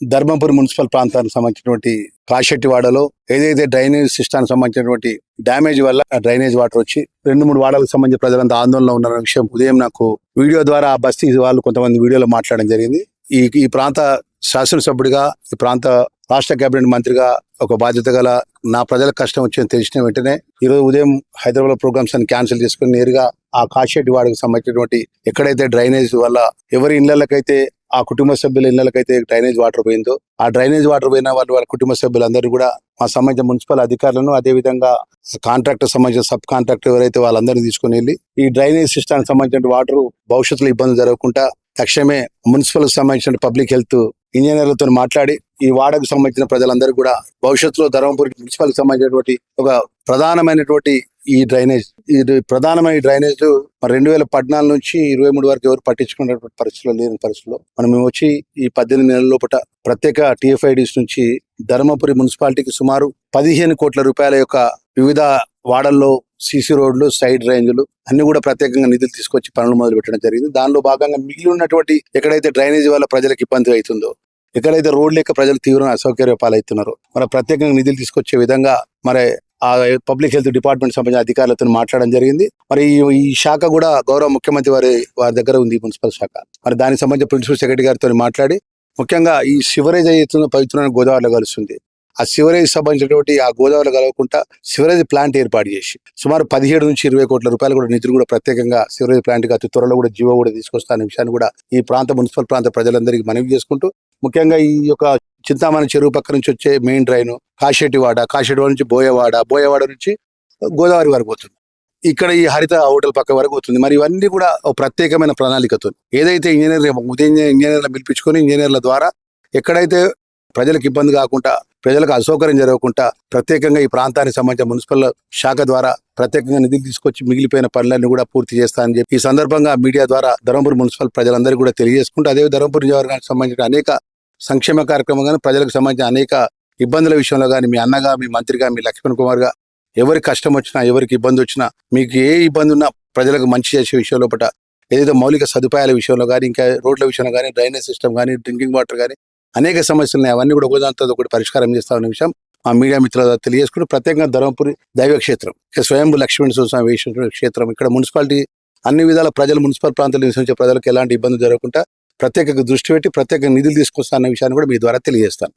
Dharmapuri municipal ప్రాంతానికి సంబంధించినటువంటి కాశెట్టివాడలో ఏదైతే డ్రైనేజ్ సిస్టానికి సంబంధించినటువంటి డ్యామేజ్ వల్ల ఆ డ్రైనేజ్ వాటర్ వచ్చి రెండు మూడు వాడలకు సంబంధించిన ప్రజలంతా ఆందోళన ఉన్న విషయం ఉదయం నాకు వీడియో ద్వారా ఆ బస్తీ వాళ్ళు కొంతమంది వీడియోలో మాట్లాడడం జరిగింది. ఈ ఈ ప్రాంత శాసనసభ్యుడిగా ఈ ప్రాంత రాష్ట్ర కేబినెట్ మంత్రిగా ఒక బాధ్యత గల నా ప్రజలకు కష్టం వచ్చిందని తెలిసిన వెంటనే ఈ రోజు ఉదయం హైదరాబాద్ ప్రోగ్రామ్స్ అని క్యాన్సిల్ చేసుకుని నేరుగా ఆ కాశెట్టి వాడకు సంబంధించినటువంటి ఎక్కడైతే డ్రైనేజ్ వల్ల ఎవరి ఇళ్ళకైతే ఆ కుటుంబ సభ్యుల ఇళ్ళకైతే డ్రైనేజ్ వాటర్ పోయిందో. ఆ డ్రైనేజ్ వాటర్ పోయిన వాళ్ళు వాళ్ళ కుటుంబ సభ్యులందరూ కూడా మా సంబంధించిన మున్సిపల్ అధికారులను అదే విధంగా కాంట్రాక్టర్ సంబంధించిన సబ్ కాంట్రాక్టర్ ఎవరైతే వాళ్ళందరినీ తీసుకుని వెళ్ళి ఈ డ్రైనేజ్ సిస్టానికి సంబంధించిన వాటర్ భవిష్యత్తులో ఇబ్బంది జరగకుండా తక్షణమే మున్సిపల్ సంబంధించిన పబ్లిక్ హెల్త్ ఇంజనీర్లతో మాట్లాడి ఈ వాడకు సంబంధించిన ప్రజలందరూ కూడా భవిష్యత్తులో ధర్మపురి మున్సిపల్ సంబంధించినటువంటి ఒక ప్రధానమైనటువంటి ఈ డ్రైనేజ్ ఇది ప్రధానమైన డ్రైనేజ్ మరి రెండు వేల పద్నాలుగు నుంచి ఇరవై మూడు వరకు ఎవరు పట్టించుకునేటువంటి పరిస్థితుల్లో లేని పరిస్థితుల్లో మనం వచ్చి ఈ పద్దెనిమిది నెలల లోపల ప్రత్యేక టీఎఫ్ఐడిస్ నుంచి ధర్మపురి మున్సిపాలిటీకి సుమారు పదిహేను కోట్ల రూపాయల యొక్క వివిధ వాడల్లో సీసీ రోడ్లు సైడ్ రేంజ్లు అన్ని కూడా ప్రత్యేకంగా నిధులు తీసుకొచ్చి పనులు మొదలు పెట్టడం జరిగింది. దానిలో భాగంగా మిగిలి ఉన్నటువంటి ఎక్కడైతే డ్రైనేజ్ వల్ల ప్రజలకు ఇబ్బంది అవుతుందో ఎక్కడైతే రోడ్ లేక ప్రజలు తీవ్ర అసౌకర్య పాలవుతున్నారు మరి ప్రత్యేకంగా నిధులు తీసుకొచ్చే విధంగా మరి ఆ పబ్లిక్ హెల్త్ డిపార్ట్మెంట్ సంబంధించిన అధికారులతో మాట్లాడడం జరిగింది. మరి ఈ- శాఖ కూడా గౌరవ ముఖ్యమంత్రి వారి వారి దగ్గర ఉంది మున్సిపల్ శాఖ. మరి దానికి సంబంధించి ప్రిన్సిపల్ సెక్రటరీ గారితో మాట్లాడి ముఖ్యంగా ఈ సివరేజ్ అయితే పవిత్రమైన గోదావరిలో కలుస్తుంది. ఆ సివరేజ్ సంబంధించినటువంటి ఆ గోదావరిలో కలవకుండా సివరేజ్ ప్లాంట్ ఏర్పాటు చేసి సుమారు పదిహేడు నుంచి ఇరవై కోట్ల రూపాయలు కూడా నిధులు కూడా ప్రత్యేకంగా సివరేజ్ ప్లాంట్కి అతి త్వరలో కూడా జీవో కూడా తీసుకొస్తానే విషయాన్ని కూడా ఈ ప్రాంత మున్సిపల్ ప్రాంత ప్రజలందరికీ మనవి చేసుకుంటూ ముఖ్యంగా ఈ యొక్క చింతామణి చెరువు పక్క నుంచి వచ్చే మెయిన్ డ్రైన్ కాశెట్టివాడ కాశెట్టివాడ నుంచి బోయవాడ బోయవాడ నుంచి గోదావరి వరకు పోతుంది. ఇక్కడ ఈ హరిత హోటల్ పక్క వరకు పోతుంది. మరి ఇవన్నీ కూడా ఒక ప్రత్యేకమైన ప్రణాళికతో. ఏదైతే ఇంజనీర్ ఉదయం ఇంజనీర్లు పిలిపించుకొని ఇంజనీర్ల ద్వారా ఎక్కడైతే ప్రజలకు ఇబ్బంది కాకుండా ప్రజలకు అసౌకర్యం జరగకుండా ప్రత్యేకంగా ఈ ప్రాంతానికి సంబంధించిన మున్సిపల్ శాఖ ద్వారా ప్రత్యేకంగా నిధులు తీసుకొచ్చి మిగిలిపోయిన పనులన్నీ కూడా పూర్తి చేస్తానని చెప్పి ఈ సందర్భంగా మీడియా ద్వారా ధర్మపురి మున్సిపల్ ప్రజలందరికీ కూడా తెలియజేసుకుంటూ అదే ధర్మపురి నియోజకవర్గానికి సంబంధించిన అనేక సంక్షేమ కార్యక్రమం కానీ ప్రజలకు సంబంధించిన అనేక ఇబ్బందుల విషయంలో కానీ మీ అన్నగా మీ మంత్రిగా మీ లక్ష్మణ్ కుమార్గా ఎవరికి కష్టం వచ్చినా ఎవరికి ఇబ్బంది వచ్చినా మీకు ఏ ఇబ్బంది ఉన్నా ప్రజలకు మంచి చేసే విషయంలో పట ఏదైతే మౌలిక సదుపాయాల విషయంలో కానీ ఇంకా రోడ్ల విషయంలో కానీ డ్రైనేజ్ సిస్టమ్ కానీ డ్రింకింగ్ వాటర్ కానీ అనేక సమస్యలు ఉన్నాయి. అవన్నీ కూడా ఒకదాంతో ఒకటి పరిష్కారం చేస్తామనే విషయం మా మీడియా మిత్రుల ద్వారా తెలియజేసుకుంటూ ప్రత్యేకంగా ధర్మపురి దైవ క్షేత్రం స్వయంభూ స్వయంభు లక్ష్మణ స్వామి వేసిన క్షేత్రం ఇక్కడ మున్సిపాలిటీ అన్ని విధాల ప్రజలు మున్సిపల్ ప్రాంతాలు నివసించే ప్రజలకు ఎలాంటి ఇబ్బంది జరగకుండా ప్రత్యేక దృష్టి పెట్టి ప్రత్యేక నిధులు తీసుకొస్తా అన్న విషయాన్ని కూడా మీ ద్వారా తెలియజేస్తాను.